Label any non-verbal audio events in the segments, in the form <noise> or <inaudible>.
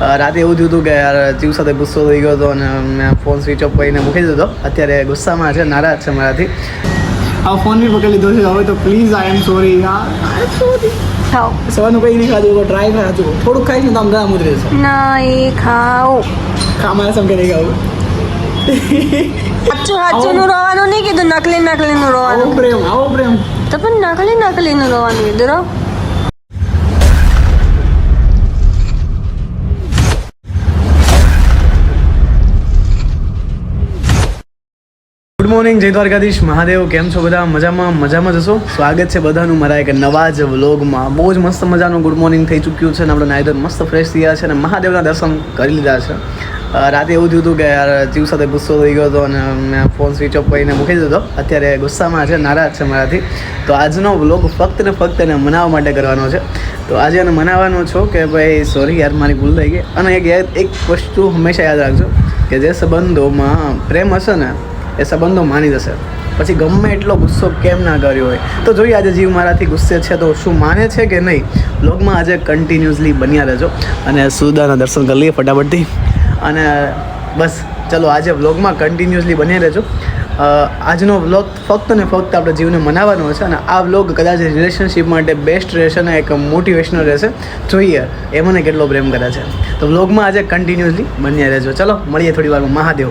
રાતે એવું થયું હતું કે યાર જીવ સાથે ગુસ્સો થઈ ગયો હતો અને મેં ફોન સ્વિચ ઓફ કરીને મૂકી દીધો. અત્યારે ગુસ્સામાં છે નારાજ છે મારાથી. આ ફોન બી પકડી લીધો છે. હવે તો પ્લીઝ આઈ એમ સોરી યાર ખાઓ સવારનું કંઈ નહીં ખાધું ટ્રાય ખાધું થોડુંક ખાઈ ને તો આમ ગળા છે ના એ ખાઓ ખામારા સમ કે નહીં ખાવું. સાચું સાચું નું રોવાનું નહીં કીધું નકલી નકલી નું રોવાનું. પ્રેમ આવો પ્રેમ. તો પણ નકલી નકલી નું રોવાનું કીધું મોર્નિંગ, જય દ્વારકાધીશ. મહાદેવ, કેમ છો બધા? મજામાં મજામાં જશો સ્વાગત છે બધાનું મારા એક નવા જ વ્લોગમાં. બહુ જ મસ્ત મજાનું ગુડ મોર્નિંગ થઈ ચૂક્યું છે અને આપણે નાયદર મસ્ત ફ્રેશ થયા છે અને મહાદેવના દર્શન કરી લીધા છે. રાતે એવું થયું હતું કે યાર, જીવ સાથે ગુસ્સો થઈ ગયો હતો અને મેં ફોન સ્વિચ ઓફ કરીને મૂકી દીધો અત્યારે ગુસ્સામાં છે, નારાજ છે મારાથી. તો આજનો વ્લોગ ફક્ત ને ફક્ત એને મનાવવા માટે કરવાનો છે. તો આજે એને મનાવવાનો છો કે ભાઈ સોરી યાર, મારી ભૂલ થઈ ગઈ. અને એક એક વસ્તુ હંમેશા યાદ રાખજો કે જે સંબંધોમાં પ્રેમ હશે ને એ સંબંધો માની જશે. પછી ગમે એટલો ગુસ્સો કેમ ના કર્યો હોય. તો જોઈએ આજે જીવ મારાથી ગુસ્સે છે તો શું માને છે કે નહીં? બ્લોગમાં આજે કન્ટિન્યુઅસલી બન્યા રહેજો. અને સુદાના દર્શન કરી લઈએ ફટાફટથી. અને બસ. ચલો, આજે વ્લોગમાં કન્ટિન્યુઅસલી બની રહેજો. આજનો વ્લોગ ફક્ત ને ફક્ત આપણે જીવને મનાવવાનો છે અને આ વ્લોગ કદાચ રિલેશનશિપ માટે બેસ્ટ રહેશે અને એક મોટિવેશનલ રહેશે. જોઈએ એ મને કેટલો પ્રેમ કરે છે. તો વ્લોગમાં આજે કન્ટિન્યુઅસલી બન્યા રહેજો. ચલો, મળીએ થોડી વારમાં. મહાદેવ.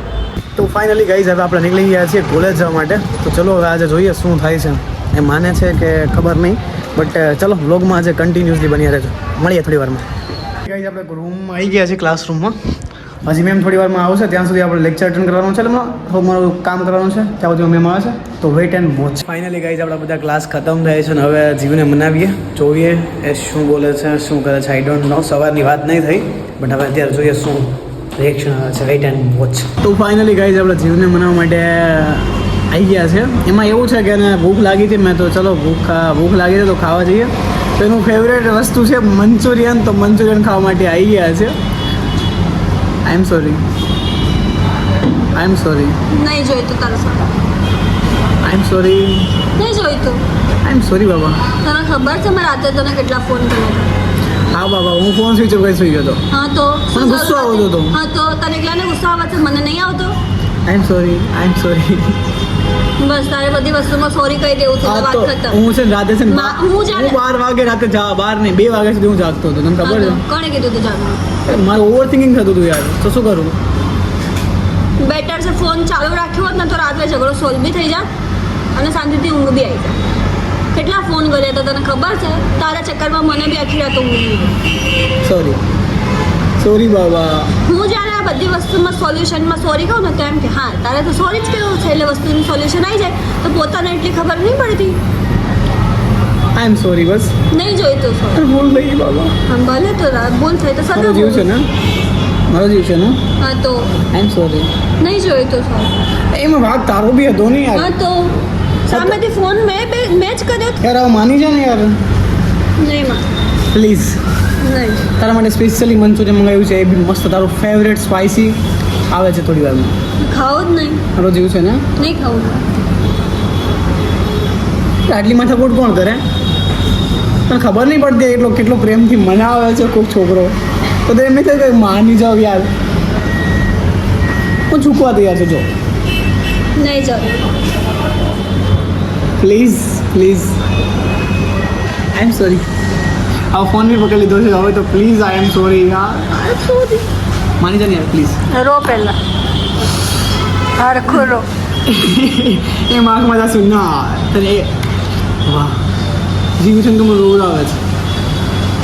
તો ફાઇનલી ગઈ હવે આપણે નીકળી ગયા છીએ કોલેજ જવા માટે. તો ચલો, હવે આજે જોઈએ શું થાય છે. એ માને છે કે ખબર નહીં બટ ચલો વ્લોગમાં આજે કન્ટિન્યુઅસલી બન્યા રહેજો. મળીએ થોડી વારમાં. ગઈ આપણે રૂમમાં આવી ગયા છીએ ક્લાસરૂમમાં હજી મેમ થોડી વારમાં આવશે ત્યાં સુધી આપણે લેક્ચર અટેન્ડ કરવાનું છે એટલે મારું કામ કરવાનું છે ત્યાં સુધી મેમ આવે છે. તો wait and watch finally guys આપણા બધા ક્લાસ ખતમ થાય છે અને હવે જીવને મનાવીએ. જોઈએ એ શું બોલે છે શું કરે છે આઈ ડોન્ટ નો સવારની વાત નહીં થઈ બટ હવે અત્યારે જોઈએ શું રિએક્શન આવે છે. વેઇટ એન્ડ વોચ તો ફાઇનલી ગાઈઝ આપણે જીવને મનાવવા માટે આવી ગયા છે. એમાં એવું છે કે એને ભૂખ લાગી હતી મેં તો ચલો ભૂખ ભૂખ લાગી છે તો ખાવા જઈએ. તો એનું ફેવરેટ વસ્તુ છે મંચુરિયન. તો મંચુરિયન ખાવા માટે આવી ગયા છે. આઈ am sorry I am sorry નહીં જોઈતું તારું સોરી આઈ એમ સોરી નહીં જોઈતું આઈ એમ સોરી બાબા તને ખબર છે મેં રાતે તને કેટલા ફોન કર્યા હા બાબા હું ફોન સ્વિચ ઓફ સુઈ ગયો હતો હા તો મને ગુસ્સો આવતો હતો. હા તો તને એકલાને ગુસ્સો આવે છે મને નહીં આવતો I am sorry I am sorry બસ તારે બધી વસ્તુમાં સોરી કહી દેવું છે વાત ખતમ. હું છે રાતે છે હું જ્યારે- બાર વાગે રાતે જા બાર નહીં બે વાગ્યા સુધી હું જાગતો હતો તમને ખબર હા કોણે કીધું તું જાગવાનું મારું ઓવર થિંકિંગ થતું હતું યાર તો શું કરું? બેટર છે ફોન ચાલુ રાખ્યો હોત ને તો રાત્રે ઝઘડો સોલ્વ બી થઈ જાત અને શાંતિથી ઊંઘ બી આવી જાય કેટલા ફોન કર્યા હતા તને ખબર છે? તારા ચક્કરમાં મને બી આખી રાત ઊંઘ સોરી સોરી બાબા. હું જ્યારે આ બધી વસ્તુમાં સોલ્યુશનમાં સોરી કહું ને તો એમ કે હા તારે તો સોરી જ કહેવું છે એટલે વસ્તુનું સોલ્યુશન આવી જાય. તો પોતાને એટલી ખબર નહીં પડતી. આઈ એમ સોરી બસ. નહીં જોઈતું સોરી. ભૂલ થઈ ગઈ બાબા. હમ ભલે તો ભૂલ થઈ તો સદા જીવ છે ને? મારો જીવ છે ને? હા તો. આઈ એમ સોરી નહીં જોઈતું સો એમાં વાત તારો બી હતો નહીં યાર. હા તો. સામેથી ફોન મેં મેં જ કર્યો યાર માની જા ને યાર. નહીં માં પ્લીઝ તારા માટે સ્પેશિયલી મંચુરિયન મંગાવ્યું છે. એ બી મસ્ત. તારું ફેવરેટ સ્પાઇસી આવે છે થોડી વારમાં. ખાવું જ નહીં. રોજ એવું છે ને? નહીં ખાવું. આટલી માથાકૂટ કોણ કરે? તને ખબર નહીં પડતી એટલો કેટલો પ્રેમથી મનાવે છે કોઈક છોકરો? તો એમ નહીં થાય કે માની જાવ યાર. હું ચૂકવા તૈયાર છું જો. નહીં જાવ please please I am sorry આ ફોન બી પકડી લીધો છે હવે તો પ્લીઝ આઈ એમ સોરી યાર માની જા ને યાર પ્લીઝ રો પહેલા હરખું રો એ માર્કમાં સુન ના તને વાહ જીવ છે ને તું મને આવે છે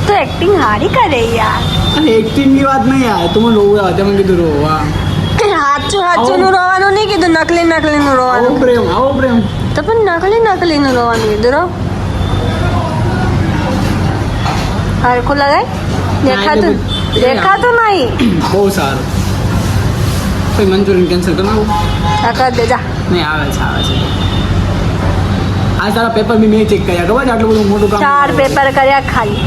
તો એક્ટિંગ હારી કરે યાર અને એક્ટિંગની વાત નહીં યાર તું મને રોવડાવે તમે કીધું રો વાહ હાચું સાચું નું રોવાનું નહીં કીધું નકલી નકલી નું રોવાનું પ્રેમ આવો પ્રેમ તો પણ નકલી નકલી નું રોવાનું કીધું રો હરખું લગાય દેખાતું દેખાતું નહીં બહુ સારું કોઈ મંચુરિયન કેન્સલ કરી નાખું આ કર દે જા નહીં આવે છે આવે છે આ તારા પેપર બી મેં ચેક કર્યા ખબર છે આટલું બધું મોટું કામ ચાર પેપર કર્યા ખાલી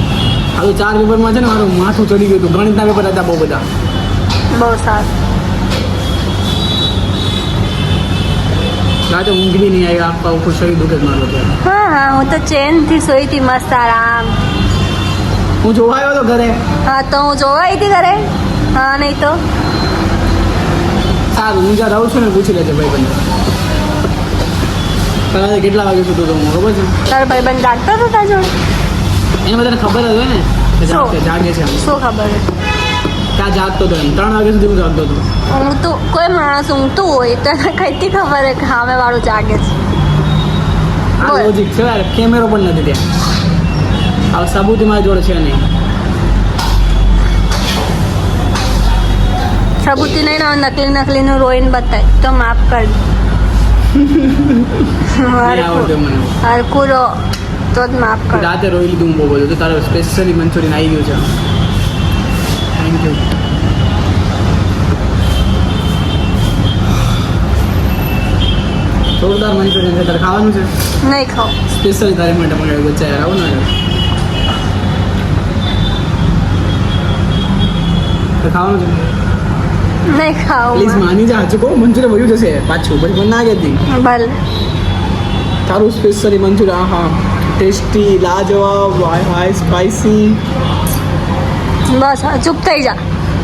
આ તો ચાર પેપરમાં છે ને મારું માથું ચડી ગયું હતું ગણિતના પેપર હતા બહુ બધા બહુ સારું રાતે ઊંઘ બી નહીં આવી આખા ખુશ શરીર દુઃખ જ મારું હા હા હું તો ચેનથી સોઈ હતી મસ્ત આરામ હું જોવા આવ્યો તો ઘરે? હા તો હું જોવાઈ હતી ઘરે? હા નહીં તો? સારું હું જ્યાં રહું છું ને પૂછી લેજે ભાઈ બંધ કેટલા વાગે સુતો તો હું ખબર છે? તારો ભાઈબંધ જાગતો હતો તારા જોડે? એને બધાને ખબર જ હોય ને જાગે છે શું ખબર ત્યાં જાગતો હતો એમ. ત્રણ વાગ્યા સુધી હું જાગતો હતો. હું તો કોઈ માણસ ઊંઘતું હોય તો એને કઈથી ખબર હે કે સામે વાળું જાગે છે. લોજિક છે કેમેરો પણ નથી ત્યાં. આ સાબુતી મારી જોડે છે નહીં. સબૂતી નહીં ના નકલી નકલીનું રોઈન બતાય. તો માફ કર. <laughs> નહીં મને. હરકું રો તો જ માફ કર. રાતે રોઈ લીધું બહુ બધું. તો તારો સ્પેશિયલી મંચુરિયન આવી ગયું છે. થેન્ક યુ જોરદાર મંચુરિયન છે. તારે ખાવાનું છે? નહીં ખાવ. સ્પેશિયલી તારે માટે મંગાવ્યું. છે યાર આવું ના યાર તારે ખાવાનું છે? નહીં ખાઓ પ્લીઝ માની. જા હજુ કહું મંચુરિયન વયું જશે પાછું પછી મને ના કહેતી. ભલે. તારું સ્પેશિયલી મંચુરિયન હા ટેસ્ટી લાજવાબ હાય હાય સ્પાઈસી બસ ચૂપ થઈ જા.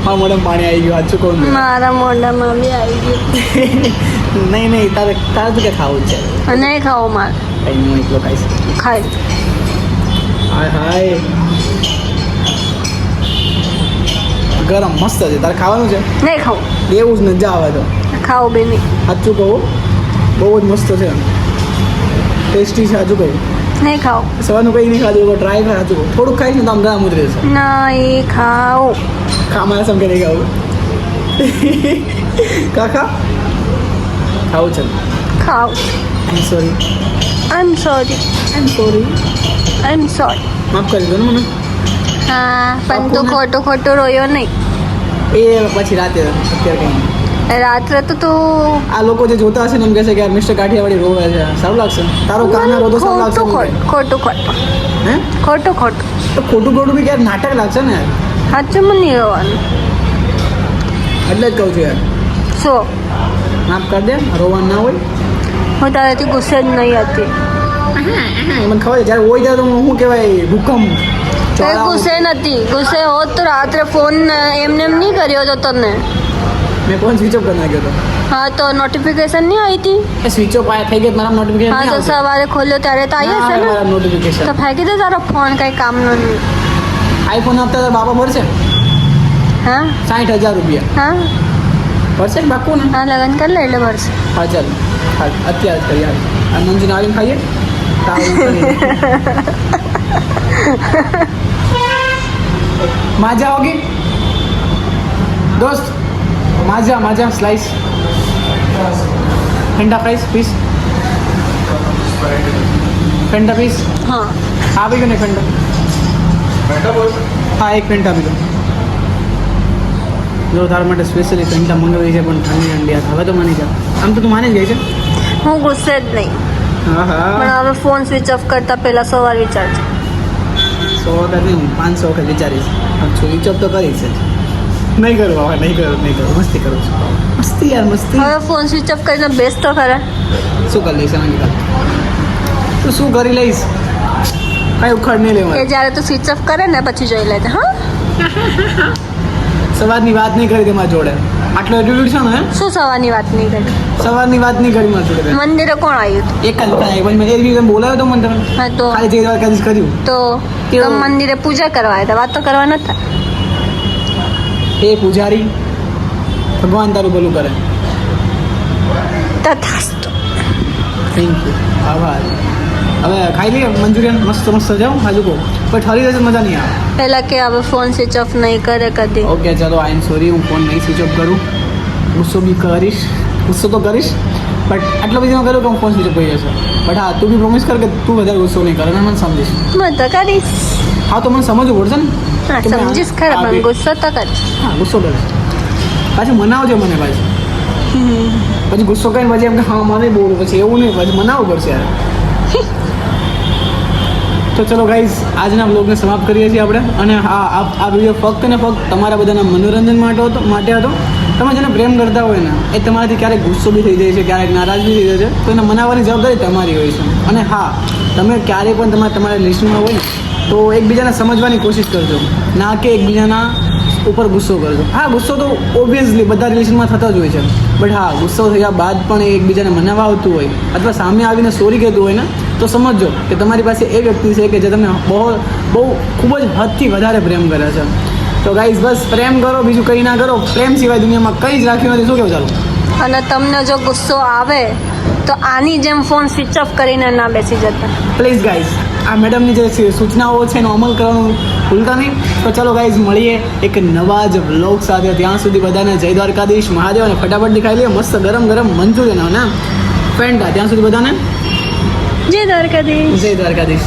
હા મેડમ પાણી આવી ગયું સાચું કહું મારા મોઢામાં બી આવી ગયું. <laughs> નહીં નહીં તારે તારે તો કે ખાવું છે? નહીં ખાવું મારે. કઈ નહીં એટલો ખાઈશ. ખાઈ હાય હાય ગરમ મસ્ત છે. તારે ખાવાનું છે? નહીં ખાવું. એવું જ મજા આવે તો. ખાઓ બે નહીં. સાચું કહું? બહુ જ મસ્ત છે. ટેસ્ટી છે સાચું કહ્યું નહીં ખાઓ સવારનું કંઈ નહીં ખાધું ટ્રાય કર સાચું થોડુંક ખાઈશ ને તો આમ ગળામાં ઉતરી ના નહીં ખાઓ ખામાં સમ કે નહીં ખાવું. કાકા? ખાવું છે. ખાઓ I sorry I am sorry I am sorry I am sorry માફ કરી દો ને મને. હા પણ તું? ખોટું ખોટું રોયો નહીં. એ પછી રાતે રાત્રે તો તો આ લોકો જે જોતા હશે ને એમ કહેશે કે મિસ્ટર કાઠિયાવાડી રોવે છે. સારું લાગશે. તારો કાના રોતો સારું લાગશે ખોટું. ખોટું હે? ખોટું ખોટું તો ખોટું ખોટું બી ક્યારે નાટક લાગશે ને સાચું મને નહીં રોવાનું. એટલે જ કહું છું યાર. શું? માફ કરી દે રોવાનું ના હોય. હું તારાથી ગુસ્સે જ નહીં હતી. મને ખબર છે જ્યારે હોય ત્યારે તો હું શું કહેવાય ભૂકંપ. કઈ ચોળાઓ. ગુસ્સે નથી. ગુસ્સે હોત તો રાત્રે ફોન એમને એમ નહીં કર્યો તો તને મેં ફોન સ્વિચ ઓફ કરી નાખ્યો હતો. હા તો નોટિફિકેશન નહીં આવી હતી? એ સ્વિચ ઓફ આયા થઈ ગઈ મારા નોટિફિકેશન હા તો સવારે ખોલ્યો ત્યારે તો આવી હશે ને મારા નોટિફિકેશન તો ફેંકી દે તારો ફોન કઈ કામનો નહીં. આઈફોન આપતા તો બાપા ભરશે? હા? સાઠ હજાર રૂપિયા. હા? ભરશે ને બાપુ ને હા લગન કરી લે એટલે ભરશે. હા ચાલ. હા અત્યારે જ કરી યાર આ મંજૂને આવીને ખાઈએ? તાવ <laughs> માજા હોગી દોસ્ત Maaza Maaza slice Fanta fries piece Fanta piece હા આપી ગયો ને ફેંટા હા એક ફેંટા આપી દો જો તારા માટે સ્પેશિયલી ફેન્ટા મંગાવી છે પણ ઠંડી ઠંડી આ હવે તો માની જા આમ તો તું માની જ ગઈ છે હું ગુસ્સે જ નહીં હા પણ હવે ફોન સ્વિચ ઓફ કરતા પહેલા સવારે વાર વિચારજો સો નહીં હું પાંચસો વખત વિચારીશ. સ્વિચ ઓફ તો કરીશ જ નહીં કરું હવે નહીં કરું નહીં કરું. મસ્તી કરું છું. મસ્તી યાર મસ્તી. હવે ફોન સ્વિચ ઓફ કરીને બેસ્ટ તો ખરા. શું કરી લઈશ એના તું શું કરી લઈશ? કઈ ઉખાડ નહીં એ જ્યારે તું સ્વિચ ઓફ કરે ને પછી જોઈ લેજે હા? સવારની વાત નહીં કરી તમારા જોડે. આટલો એટીટ્યુડ છે ને? શું સવારની વાત નહીં કરી સવારની વાત નહીં કરી? મારા મંદિરે કોણ આવ્યું? એક જ થાય પછી મેં એવી રીતે બોલાવ્યો તો મને તમે. હા તો? ખાલી જે વાર કદી કર્યું. તો? તો મંદિરે પૂજા કરવા આવ્યા હતા? વાત તો કરવા નતા? એ પૂજારી ભગવાન તારું ભલું કરે. તથાસ્તુ. થેન્ક યુ આભાર. હવે ખાઈ લઈએ મંચુરિયન મસ્ત મસ્ત જાઓ હાજુ કહું પણ ઠરી જશે મજા નહીં આવે. પહેલા કે હવે ફોન સ્વિચ ઓફ નહીં કરે કદી. ઓકે ચલો આઈ એમ સોરી હું ફોન નહીં સ્વિચ ઓફ કરું. ગુસ્સો બી કરીશ. ગુસ્સો તો કરીશ બટ આટલો બધી કરું કે હું ફોન સ્વિચ ઓફ કરી જશે બટ હા તું બી પ્રોમિસ કર કે તું વધારે ગુસ્સો નહીં કરે મને સમજીશ. હું તો કરીશ. હા તો મને સમજવું પડશે ને. હા સમજીશ ખરા પણ ગુસ્સો તો કરીશ. હા ગુસ્સો કરીશ. પાછું મનાવજો મને પાછું. પછી ગુસ્સો કરીને પછી એમ કે હા મને બોલું પછી એવું નહીં પછી મનાવવું પડશે યાર. તો ચલો ગાઈઝ આજના બ્લોગને સમાપ્ત કરીએ છીએ આપણે. અને આ આ વીડિયો ફક્ત ને ફક્ત તમારા બધાના મનોરંજન માટે હતો માટે હતો. તમે જેને પ્રેમ કરતા હોય ને, એ તમારાથી ક્યારેક ગુસ્સો બી થઈ જાય છે, ક્યારેક નારાજ બી થઈ જાય છે. તો એને મનાવવાની જવાબદારી તમારી હોય છે. અને હા, તમે ક્યારેય પણ તમારે તમારા લિસ્ટમાં હોય તો એકબીજાને સમજવાની કોશિશ કરજો. ના કે એકબીજાના ઉપર ગુસ્સો કરજો હા ગુસ્સો તો ઓબ્વિયસલી બધા રિલેશનમાં થતો જ હોય છે. બટ હા ગુસ્સો થયા બાદ પણ એ એકબીજાને મનાવવા આવતું હોય અથવા સામે આવીને સોરી કહેતું હોય ને તો સમજો કે તમારી પાસે એ વ્યક્તિ છે કે જે તમને બહુ બહુ ખૂબ જ હદથી વધારે પ્રેમ કરે છે. તો ગાઈઝ બસ પ્રેમ કરો બીજું કંઈ ના કરો. પ્રેમ સિવાય દુનિયામાં કંઈ જ રાખ્યું નથી. શું કેવું ચાલો? અને તમને જો ગુસ્સો આવે તો આની જેમ ફોન સ્વિચ ઓફ કરીને ના બેસી જતા. પ્લીઝ ગાઈઝ આ મેડમની જે સૂચનાઓ છે એનો અમલ કરવાનું ભૂલતા નહીં. તો ચલો ગાઈઝ મળીએ એક નવા જ બ્લોગ સાથે. ત્યાં સુધી બધાને જય દ્વારકાધીશ મહાદેવ અને ફટાફટ દેખાઈ લઈએ. મસ્ત ગરમ ગરમ મંચુરિયન ને ફેન્ટા ત્યાં સુધી બધાને જય દ્વારકાધીશ. જય દ્વારકાધીશ.